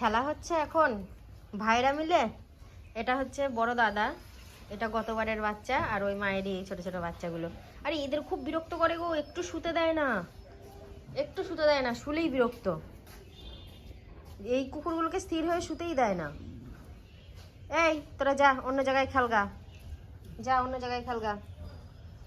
খেলা হচ্ছে এখন ভাইরা মিলে। এটা হচ্ছে বড় দাদা। এটা গতবারের বাচ্চা আর ওই মায়েরই ছোট ছোট বাচ্চাগুলো। আরে, এদের খুব বিরক্ত করে গো। একটু শুতে দেয় না। একটু শুতে দেয় না, শুলেই বিরক্ত। এই কুকুরগুলোকে স্থির হয়ে শুতেই দেয় না। এই, তোরা যা, অন্য জায়গায় খেলগা যা, অন্য জায়গায় খেলগা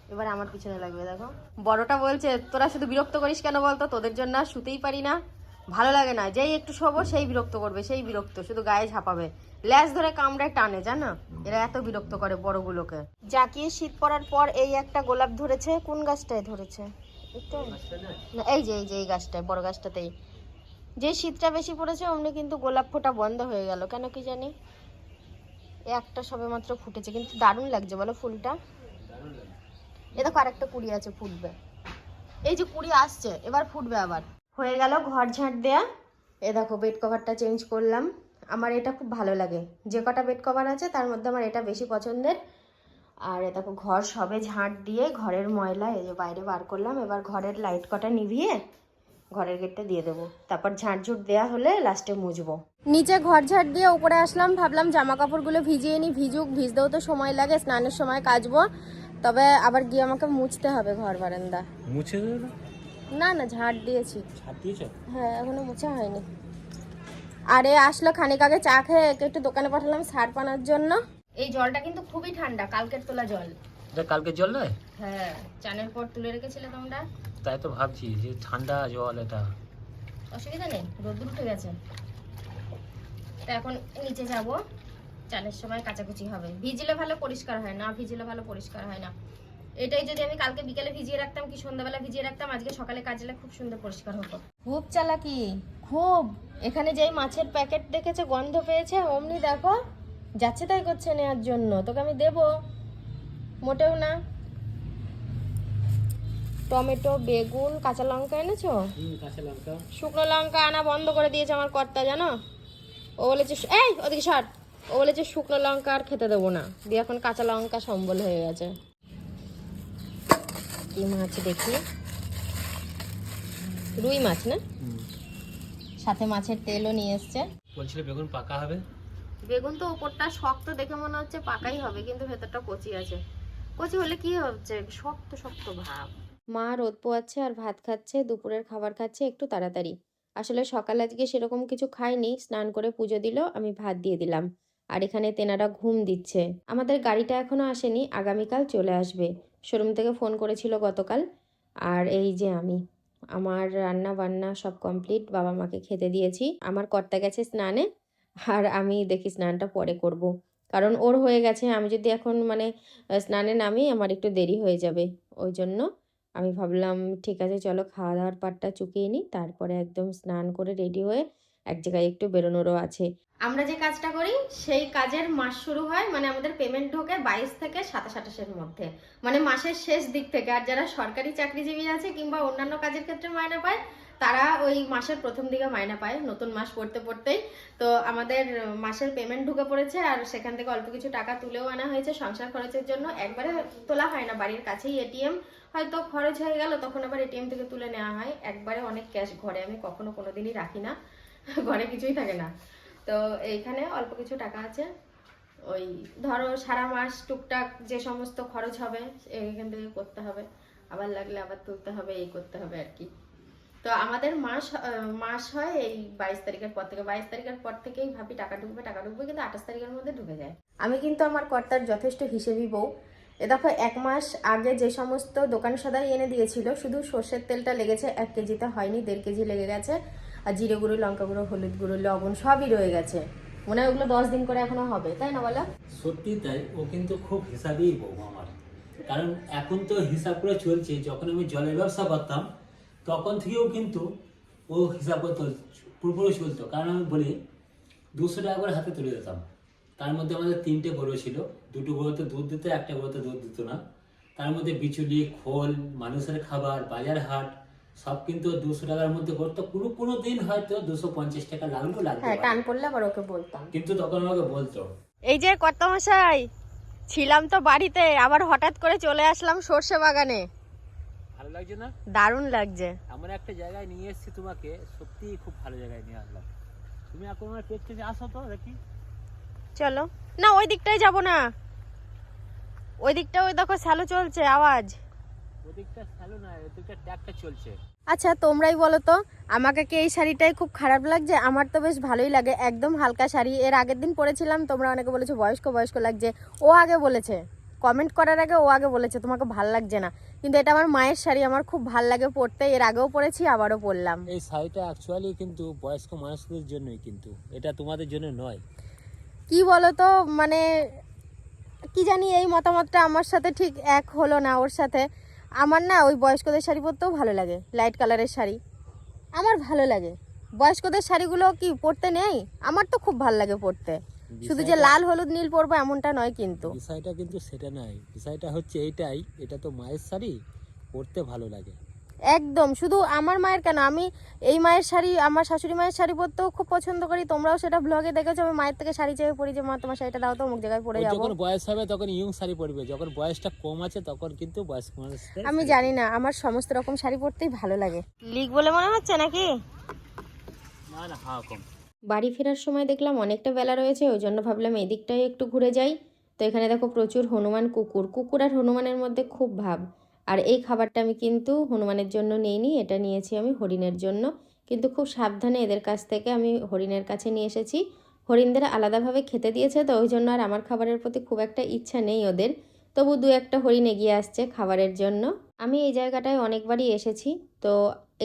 এবার আমার পিছনে লাগবে, দেখো। বড়টা বলছে, তোরা শুধু বিরক্ত করিস কেন বলতো? তোদের জন্য শুতেই পারি না। ভালো লাগে না যেই একটু শোবো সেই বিরক্ত করবে সেই বিরক্ত শুধু গায়ে ঝাঁপাবে। ল্যাস ধরে কামড়ায় টানে জানো? এরা এত বিরক্ত করে বড়গুলোকে। জাকিয়ে শীত পড়ার পর এই একটা গোলাপ ধরেছে কোন গাছটায় ধরেছে? এই যে এই যে এই গাছটায় বড় গাছটাতেই। যে শীতটা বেশি পড়েছে অমনি কিন্তু গোলাপ ফোটা বন্ধ হয়ে গেল। কেন কি জানি? এই একটা সবে মাত্র ফুটেছে কিন্তু দারুণ লাগছে বলো ফুলটা। এ দেখো আরেকটা কুড়ি আছে ফুটবে। এই যে কুড়ি আসছে এবার ফুটবে আবার। হয়ে গেল ঘর ঝাঁট দেয়া। এ দেখো বেড কভারটা চেঞ্জ করলাম। আমার এটা খুব ভালো লাগে। যে কটা বেড কভার আছে, তার মধ্যে আমার এটা বেশি পছন্দের। আর এ দেখো ঘর সবে ঝাঁট দিয়ে ঘরের ময়লা, এই যে বাইরে বার করলাম, এবার ঘরের লাইট কটা নিভিয়ে ঘরের গেটটা দিয়ে দেবো। তারপর ঝাঁট ঝুট দেওয়া হলে লাস্টে মুছবো। নিচে ঘর ঝাঁট দিয়ে উপরে আসলাম, ভাবলাম জামা কাপড়গুলো ভিজিয়ে নিই ভিজুক, ভিজতেও তো সময় লাগে, স্নানের সময় কাচবো। তবে আবার গিয়ে আমাকে মুছতে হবে ঘর বারান্দা। মুছে না না ঝাঁট দিয়েছি। হ্যাঁ এখনও মোছা হয়নি। আরে আসলো খানিক আগে চা খেয়ে একে একটু দোকানে পাঠালাম সার পানার জন্য। এই জলটা কিন্তু খুবই ঠান্ডা কালকের তোলা জল। এটা কালকে জল নয়? হ্যাঁ চানের পর তুলে রেখেছিলে তোমরা। তাই তো ভাবছি যে ঠান্ডা জল এটা। অসুবিধা নেই রোদ্দুর উঠে গেছে। তো এখন নিচে যাব। চানের সময় কাচাকুচি হবে। ভিজলে ভালো পরিষ্কার হয় না ভিজলে ভালো পরিষ্কার হয় না। এটাই যদি আমি কালকে বিকেলে ভিজিয়ে রাখতাম কি সন্ধ্যাবেলা ভিজিয়ে রাখতাম আজকে সকালে কাজলে খুব সুন্দর পরিষ্কার হতো। খুব চালাকি খুব। এখানে যেই মাছের প্যাকেট দেখেছে গন্ধ পেয়েছে অমনি দেখো যাচ্ছে তাই করছে নেওয়ার জন্য। তোকে আমি দেব মোটেও না। টমেটো বেগুন কাঁচা লঙ্কা এনেছো? কাঁচা লঙ্কা। শুকনো লঙ্কা আনা বন্ধ করে দিয়েছে আমার কর্তা জানো? ও বলেছে এই ওদিকে সর। ও বলেছে শুকনো লঙ্কা আর খেতে দেবো না। দিয়ে এখন কাঁচা লঙ্কা সম্বল হয়ে গেছে। কি মাছ দেখি? রুই মাছ না? সাথে মাছের তেলও নিয়ে এসছে। বলছিল বেগুন পাকা হবে। বেগুন তো উপরটা শক্ত দেখে মনে হচ্ছে পাকাই হবে কিন্তু ভেতরটা কচি আছে। কচি হলে কি হচ্ছে? শক্ত শক্ত ভাব। মা রোদ পোয়াচ্ছে আর ভাত খাচ্ছে দুপুরের খাবার খাচ্ছে একটু তাড়াতাড়ি। আসলে সকাল আজকে সেরকম কিছু খাইনি স্নান করে পুজো দিল আমি ভাত দিয়ে দিলাম। আর এখানে তেনারা ঘুম দিচ্ছে। আমাদের গাড়িটা এখনও আসেনি আগামীকাল চলে আসবে। শোরুম থেকে ফোন করেছিল গতকাল। আর এই যে আমি, আমার রান্না বান্না সব কমপ্লিট, বাবা মাকে খেতে দিয়েছি। আমার কর্তা গেছে স্নানে, আর আমি দেখি স্নানটা পরে করব। কারণ ওর হয়ে গেছে, আমি যদি এখন মানে স্নানে নামি, আমার একটু দেরি হয়ে যাবে। ওই জন্য আমি ভাবলাম, ঠিক আছে, চলো খাওয়া দাওয়ার পাটটা চুকিয়ে নিই তারপরে একদম স্নান করে রেডি হয়ে এক জায়গায় একটু বেরোনোরও আছে। আমরা যে কাজটা করি, সেই কাজের মাস শুরু হয় মানে আমাদের পেমেন্ট ঢোকে বাইশ থেকে সাতাশ আঠাশের মধ্যে। মানে মাসের শেষ দিক থেকে, আর যারা সরকারি চাকরিজীবী আছে কিংবা অন্যান্য কাজের ক্ষেত্রে মায়না পায়, তারা ওই মাসের প্রথম দিকে মায়না পায়, নতুন মাস পড়তে পড়তেই। তো আমাদের মাসের পেমেন্ট ঢুকে পড়েছে, আর সেখান থেকে অল্প কিছু টাকা তুলেও আনা হয়েছে। সংসার খরচের জন্য একবারে তোলা হয় না, বাড়ির কাছেই এটিএম হয়তো খরচ হয়ে গেল, তখন আবার এটিএম থেকে তুলে নেওয়া হয়। একবারে অনেক ক্যাশ ঘরে, আমি কখনো কোনোদিনই রাখি না। ঘরে কিছুই থাকে না। তো এইখানে অল্প কিছু টাকা আছে। ওই ধরো সারা মাস টুকটাক যে সমস্ত খরচ হবে এখান থেকে করতে হবে। আবার লাগলে আবার তুলতে হবে, এই করতে হবে আর কি। তো আমাদের মাস মাস হয় এই বাইশ তারিখের পর থেকে। বাইশ তারিখের পর থেকেই ভাবি টাকা ঢুকবে টাকা ঢুকবে, কিন্তু আঠাশ তারিখের মধ্যে ঢুকে যায়। আমি কিন্তু আমার কর্তার যথেষ্ট হিসেবি বউ। এ দেখো এক মাস আগে যে সমস্ত দোকান সদাই এনে দিয়েছিল, শুধু সর্ষের তেলটা লেগেছে, এক কেজিতে হয়নি, দেড় কেজি লেগে গেছে। আর জিরে গুঁড়ো, লঙ্কা গুঁড়ো, হলুদ গুঁড়ো, লবণ সবই রয়ে গেছে। মনে হয় ওগুলো দশ দিন করে এখনও হবে, তাই না বলো? সত্যি তাই, ও কিন্তু খুব হিসাবেই বউ আমার। কারণ এখন তো হিসাব করে চলছে, যখন আমি জলের ব্যবসা করতাম, তখন থেকেও কিন্তু ও হিসাব করে পুরোপুরি চলতো। কারণ আমি বলি, দুশো টাকা করে হাতে তুলে দিতাম। তার মধ্যে আমাদের তিনটে গরু ছিল, দুটো গরুতে দুধ দিত, একটা গরুতে দুধ দিত না। তার মধ্যে বিচুলি, খোল, মানুষের খাবার, বাজার হাট সব কিন্তু দুশো টাকার মধ্যে করতো। কোনো কোনো দিন হয়তো দুশো পঞ্চাশ টাকা লাগলেও লাগতো হ্যাঁ টান পড়লে আবার ওকে বলতাম। কিন্তু তখন আমাকে বলতো। এই যে কর্তামশাই ছিলাম তো বাড়িতে আবার হঠাৎ করে চলে আসলাম সর্ষে বাগানে। ভালো লাগছে না? দারুণ লাগছে। এমন একটা জায়গায় নিয়ে এসেছি তোমাকে সত্যি খুব ভালো জায়গায় নিয়ে আসলাম। তুমি এখন আমার পেট থেকে আসো তো দেখি। চলো। না ওই দিকটাই যাব না। ওই দিকটা ওই দেখো স্যালো চলছে আওয়াজ। ওদিকটা ওদিকটা চলছে। আচ্ছা তোমরাই বলো তো আমাকে কি এই শাড়িটাই খুব খারাপ লাগছে? আমার তো বেশ ভালোই লাগে একদম হালকা শাড়ি। এর আগের দিন পরেছিলাম তোমরা অনেকে বলেছ বয়স্ক বয়স্ক লাগছে। ও আগে বলেছে কমেন্ট করার আগে ও আগে বলেছে তোমাকে ভালো লাগছে না। কিন্তু এটা আমার মায়ের শাড়ি আমার খুব ভালো লাগে পরতে। এর আগেও পরেছি আবারও পরলাম। এই শাড়িটা অ্যাকচুয়ালি কিন্তু বয়স্ক মানুষদের জন্যই কিন্তু এটা তোমাদের জন্য নয়। কি বলো তো মানে কি জানি এই মতামতটা আমার সাথে ঠিক এক হলো না ওর সাথে। আমার না ওই বয়স্কদের শাড়ি পরতেও ভালো লাগে লাইট কালারের শাড়ি। আমার ভালো লাগে। বয়স্কদের শাড়িগুলো কি পরতে নেই? আমার তো খুব ভালো লাগে পরতে। শুধু যে লাল হলুদ নীল পরবো এমনটা নয় কিন্তু। বিষয়টা কিন্তু সেটা নয়। বিষয়টা হচ্ছে এইটাই এটা তো মায়ের শাড়ি পরতে ভালো লাগে। একদম শুধু আমার মায়ের কেন? আমি এই মায়ের শাড়ি আমার শাশুড়ি মায়ের শাড়ি পরতেও খুব পছন্দ করি। তোমরাও সেটা ব্লগে দেখেছ আমি মায়ের থেকে শাড়ি চেয়ে পরি যে মা তোমার শাড়িটা দাও তো অমুক জায়গায় পরে যাব। যখন বয়স হবে তখন ইয়ং শাড়ি পরবে। যখন বয়সটা কম আছে তখন কিন্তু বয়স্ক মানুষদের আমি জানি না আমার সমস্ত রকম শাড়ি পরতেই ভালো লাগে। লিক বলে মনে হচ্ছে নাকি? না না হ্যাঁ কম। বাড়ি ফেরার সময় দেখলাম অনেকটা বেলা রয়েছে ওই জন্য ভাবলাম এদিকটাই একটু ঘুরে যাই। তো এখানে দেখো প্রচুর হনুমান কুকুর। কুকুর আর হনুমানের মধ্যে খুব ভাব। আর এই খাবারটা আমি কিন্তু হনুমানের জন্য নিইনি, এটা নিয়েছি আমি হরিণের জন্য। কিন্তু খুব সাবধানে এদের কাছ থেকে আমি হরিণের কাছে নিয়ে এসেছি। হরিণদের আলাদাভাবে খেতে দিয়েছে, তো ওই জন্য আর আমার খাবারের প্রতি খুব একটা ইচ্ছা নেই ওদের। তবু দু একটা হরিণ এগিয়ে আসছে খাবারের জন্য। আমি এই জায়গাটায় অনেকবারই এসেছি, তো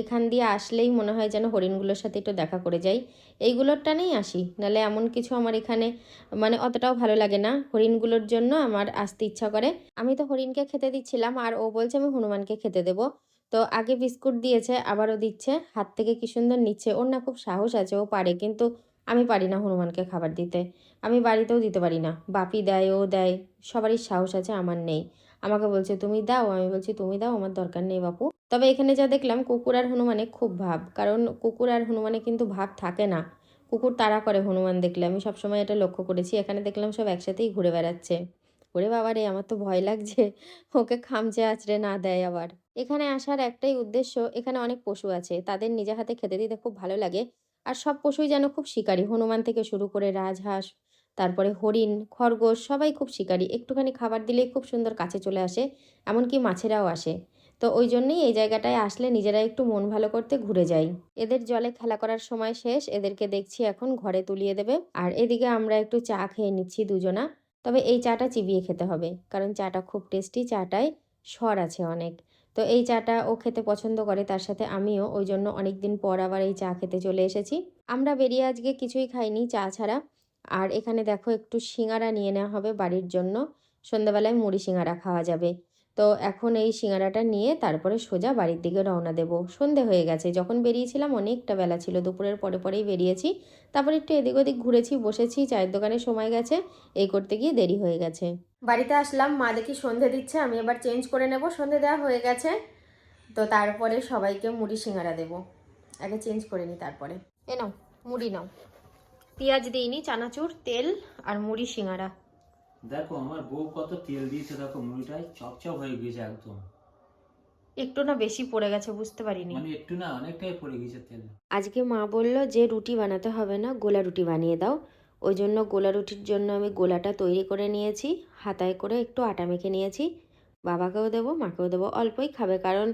এখান দিয়ে আসলেই মনে হয় যেন হরিণগুলোর সাথে একটু দেখা করে যাই। এইগুলোর টানেই আসি। নাহলে এমন কিছু আমার এখানে মানে অতটাও ভালো লাগে না। হরিণগুলোর জন্য আমার আসতে ইচ্ছা করে। আমি তো হরিণকে খেতে দিচ্ছিলাম আর ও বলছে আমি হনুমানকে খেতে দেবো। তো আগে বিস্কুট দিয়েছে, আবারও দিচ্ছে। হাত থেকে কি সুন্দর নিচ্ছে। ওর না খুব সাহস আছে, ও পারে। কিন্তু আমি পারি না হনুমানকে খাবার দিতে। আমি বাড়িতেও দিতে পারি না। বাপি দেয়, ও দেয়। সবারই সাহস আছে, আমার নেই। আমাকে বলছে, তুমি দাও। আমি বলছি, তুমি দাও, আমার দরকার নেই বাপু। তবে এখানে যা দেখলাম, কুকুর আর হনুমানে খুব ভাব। কারণ কুকুর আর হনুমানে কিন্তু ভাব থাকে না। কুকুর তাড়া করে হনুমান দেখলে। আমি সবসময় এটা লক্ষ্য করেছি। এখানে দেখলাম সব একসাথেই ঘুরে বেড়াচ্ছে। ওরে বাবা রে আমার তো ভয় লাগছে। ওকে খামচে আছড়ে না দেয় আবার। এখানে আসার একটাই উদ্দেশ্য, এখানে অনেক পশু আছে। তাদের নিজে হাতে খেতে দিতে খুব ভালো লাগে। আর সব পশুই যেন খুব শিকারী। হনুমান থেকে শুরু করে রাজহাঁস, তারপরে হরিণ, খরগোশ, সবাই খুব শিকারী। একটুখানি খাবার দিলেই খুব সুন্দর কাছে চলে আসে। এমনকি মাছেরাও আসে। তো ওই জন্যই এই জায়গাটায় আসলে নিজেরা একটু মন ভালো করতে ঘুরে যাই। এদের জলে খেলা করার সময় শেষ, এদেরকে দেখছি এখন ঘরে তুলিয়ে দেবে। আর এদিকে আমরা একটু চা খেয়ে নিচ্ছি দুজনা। তবে এই চাটা চিবিয়ে খেতে হবে, কারণ চাটা খুব টেস্টি, চাটায় স্বর আছে অনেক। তো এই চাটা ও খেতে পছন্দ করে, তার সাথে আমিও, ওই জন্য অনেক দিন পর আবার এই চা খেতে চলে এসেছি। আমরা বেরিয়ে আজকে কিছুই খাইনি চা ছাড়া। আর এখানে দেখো একটু সিঙ্গারা নিয়ে নেওয়া হবে বাড়ির জন্য। সন্ধ্যাবেলায় মুড়ি সিঙ্গারা খাওয়া যাবে। তো এখন এই সিঙ্গারাটা নিয়ে তারপরে সোজা বাড়ির দিকে রওনা দেব। সন্ধে হয়ে গেছে যখন বেরিয়েছিলাম অনেকটা বেলা ছিল দুপুরের পরে পরেই বেরিয়েছি। তারপর একটু এদিক ওদিক ঘুরেছি বসেছি চায়ের দোকানে সময় গেছে এই করতে গিয়ে দেরি হয়ে গেছে। বাড়িতে আসলাম মা দেখি সন্ধে দিচ্ছে আমি এবার চেঞ্জ করে নেব সন্ধে দেওয়া হয়ে গেছে। তো তারপরে সবাইকে মুড়ি সিঙ্গারা দেব। আগে চেঞ্জ করে নিই তারপরে। এ নাও মুড়ি নাও। পেঁয়াজ দিইনি চানাচুর তেল আর মুড়ি সিঙ্গারা। দেখো আমার বউ কত তেল দিয়েছে দেখো মুড়িটাই চপচপ হয়ে গেছে একদম। একটু না বেশি পড়ে গেছে বুঝতে পারিনি। মানে একটু না অনেকটাই পড়ে গেছে তেল। আজকে মা বলল যে রুটি বানাতে হবে না গোলা রুটি বানিয়ে দাও। ওই জন্য গোলা রুটির জন্য আমি গোলাটা তৈরি করে নিয়েছি হাতায় করে একটু আটা মেখে নিয়েছি। বাবাকেও দেবো মাকেও দেবো অল্পই খাবে কারণ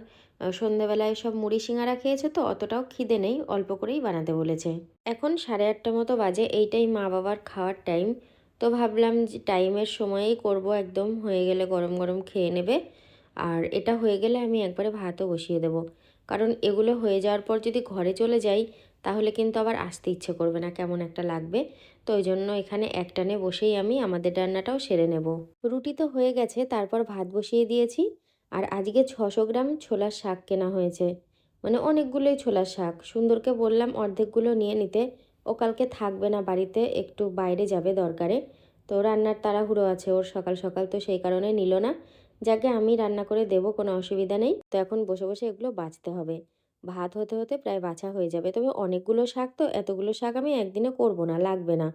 সন্ধেবেলায় সব মুড়ি সিঙ্গারা খেয়েছে তো অতটাও খিদে নেই অল্প করেই বানাতে বলেছে। এখন সাড়ে আটটা মতো বাজে এইটাই মা বাবার খাওয়ার টাইম তো ভাবলাম যে টাইমের সময়েই করব, একদম হয়ে গেলে গরম গরম খেয়ে নেবে। আর এটা হয়ে গেলে আমি একবারে ভাতও বসিয়ে দেবো। কারণ এগুলো হয়ে যাওয়ার পর যদি ঘরে চলে যাই, তাহলে কিন্তু আবার আসতে ইচ্ছে করবে না, কেমন একটা লাগবে। তো ওই জন্য এখানে একটানে বসেই আমি আমাদের রান্নাটাও সেরে নেব। রুটি তো হয়ে গেছে, তারপর ভাত বসিয়ে দিয়েছি। আর আজকে ছশো গ্রাম ছোলার শাক কেনা হয়েছে। মানে অনেকগুলোই ছোলার শাক। সুন্দরকে বললাম অর্ধেকগুলো নিয়ে নিতে। ও কালকে থাকবে না বাড়িতে, একটু বাইরে যাবে দরকারে। তো রান্নার তাড়াহুড়ো আছে ওর সকাল সকাল তো সেই কারণে নিল না। যাকে আমি রান্না করে দেবো কোনো অসুবিধা নেই। তো এখন বসে বসে এগুলো বাছতে হবে। ভাত হতে হতে প্রায় বাছা হয়ে যাবে। তবে অনেকগুলো শাক তো, এতগুলো শাক আমি একদিনে করব না, লাগবে না।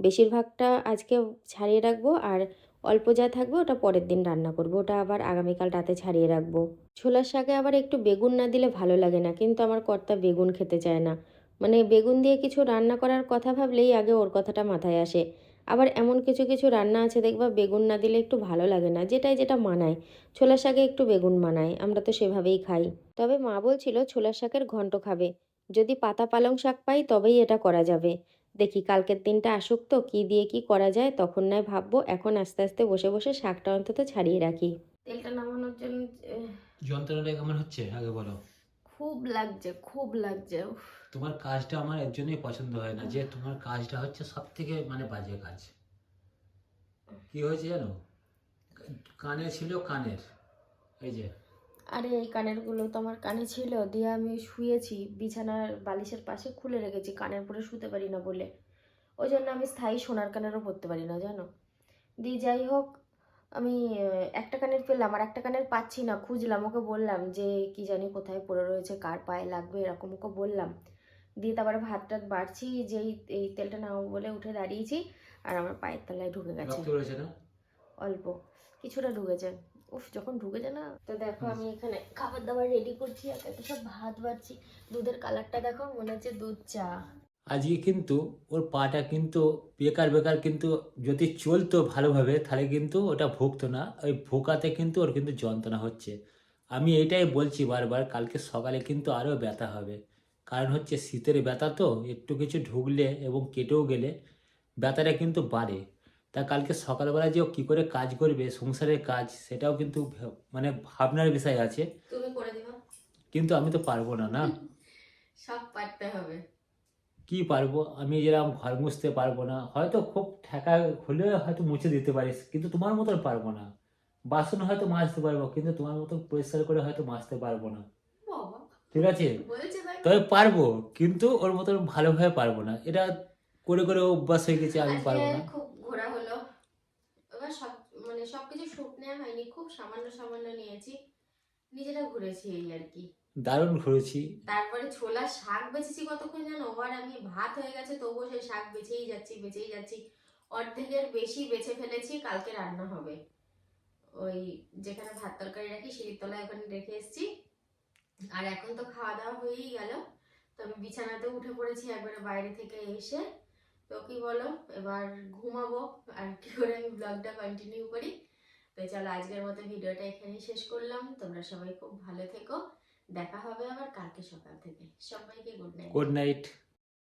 বেশিরভাগটা আজকে ছাড়িয়ে রাখব আর অল্প যা থাকবে ওটা পরের দিন রান্না করব। ওটা আবার আগামীকাল রাতে ছাড়িয়ে রাখব। ছোলার শাকে আবার একটু বেগুন না দিলে ভালো লাগে না। কিন্তু আমার কর্তা বেগুন খেতে চায় না। মানে বেগুন দিয়ে কিছু রান্না করার কথা ভাবলেই আগে ওর কথাটা মাথায় আসে। আবার এমন কিছু কিছু রান্না আছে দেখবা বেগুন না দিলে একটু ভালো লাগে না যেটাই যেটা মানায়। ছোলার শাকে একটু বেগুন মানায় আমরা তো সেভাবেই খাই। তবে মা বলছিল ছোলার শাকের ঘন্ট খাবে। যদি পাতা পালং শাক পাই তবেই এটা করা যাবে। দেখি কালকের দিনটা আসুক তো কী দিয়ে কি করা যায় তখন নয় ভাববো এখন আস্তে আস্তে বসে বসে শাকটা অন্তত ছাড়িয়ে রাখি। তেলটা নামানোর জন্য যন্ত্রণাটা কেমন হচ্ছে? আগে বলো। খুব লাগছে খুব লাগছে উফ। তোমার কাজটা আমার এর জন্যই পছন্দ হয় না যে তোমার কাজটা হচ্ছে সব থেকে মানে বাজে কাজ। কি হয়েছে জানো? কানে ছিল কানের এই যে। আরে এই কানেরগুলো তো আমার কানে ছিল দিয়ে আমি শুয়েছি বিছানার বালিশের পাশে খুলে রেখেছি কানের পরে শুতে পারি না বলে। ওই জন্য আমি স্থায়ী সোনার কানেরও পরতে পারি না জানো? দিয়ে যাই হোক আমি একটা কানের পেলাম আর একটা কানের পাচ্ছি না খুঁজলাম ওকে বললাম যে কি জানি কোথায় পড়ে রয়েছে কার পায়ে লাগবে এরকম ওকে বললাম। দিয়ে তারপরে ভাত টাত বাড়ছি যেই এই তেলটা নাও বলে উঠে দাঁড়িয়েছি আর আমার পায়ের তলায় ঢুকে গেছে। অল্প কিছুটা ঢুকেছে। উফ যখন ঢুকেছে না তো দেখো আমি এখানে খাবার দাবার রেডি করছি আর সব ভাত বাড়ছি। দুধের কালারটা দেখো মনে হচ্ছে দুধ চা। আজকে কিন্তু ওর পাটা কিন্তু বেকার বেকার কিন্তু যদি চলতো ভালোভাবে তাহলে কিন্তু ওটা ভুগতো না। ওই ভোকাতে কিন্তু ওর কিন্তু যন্ত্রণা হচ্ছে। আমি এটাই বলছি বারবার কালকে সকালে কিন্তু আরও ব্যথা হবে। কারণ হচ্ছে শীতের ব্যথা তো একটু কিছু ঢুকলে এবং কেটেও গেলে ব্যথাটা কিন্তু বাড়ে। তা কালকে সকালবেলা যে ও কী করে কাজ করবে সংসারের কাজ সেটাও কিন্তু মানে ভাবনার বিষয় আছে। কিন্তু আমি তো পারব না না? সব পারতে হবে। কি পারব? আমি যেরকম ঘর মুছতে পারব না। হয়তো খুব ঠেকা হলেও হয়তো মুছে দিতে পারিস কিন্তু তোমার মতন পারব না। বাসন হয়তো মাজতে পারব কিন্তু তোমার মতন পরিষ্কার করে হয়তো মাজতে পারব না। ঠিক আছে? তবে পারব কিন্তু ওর মতন ভালোভাবে পারব না। এটা করে করে অভ্যাস হয়ে গেছে আমি পারব না। খুব ঘোরা হলো। এবার সব মানে সবকিছু শুট নেওয়া হয়নি খুব সামান্য সামান্য নিয়েছি। নিজেরা ঘুরেছি এই আর কি। দারুণ ঘুরেছি। তারপরে ছোলা শাক বেছেছি কতক্ষণ জানো? ওবার আমি ভাত হয়ে গেছে, তবুও সেই শাক বেছেই যাচ্ছি বেছেই যাচ্ছি। অর্ধেকের বেশি বেছে ফেলেছি, কালকে রান্না হবে। ওই যেখানে ভাত তরকারি রাখি, সিঁড়ির তলায় ওখানে রেখে এসেছি। আর এখন তো খাওয়া দাওয়া হয়েই গেল। তো আমি বিছানাতে উঠে পড়েছি একবারে বাইরে থেকে এসে। তো কি বলো, এবার ঘুমাবো। আর কি করে আমি ব্লগটা কন্টিনিউ করি? তো চলো আজকের মতো ভিডিওটা এখানেই শেষ করলাম। তোমরা সবাই খুব ভালো থেকো। দেখা হবে আবার কালকে সকাল থেকে। সবাইকে গুড নাইট গুড নাইট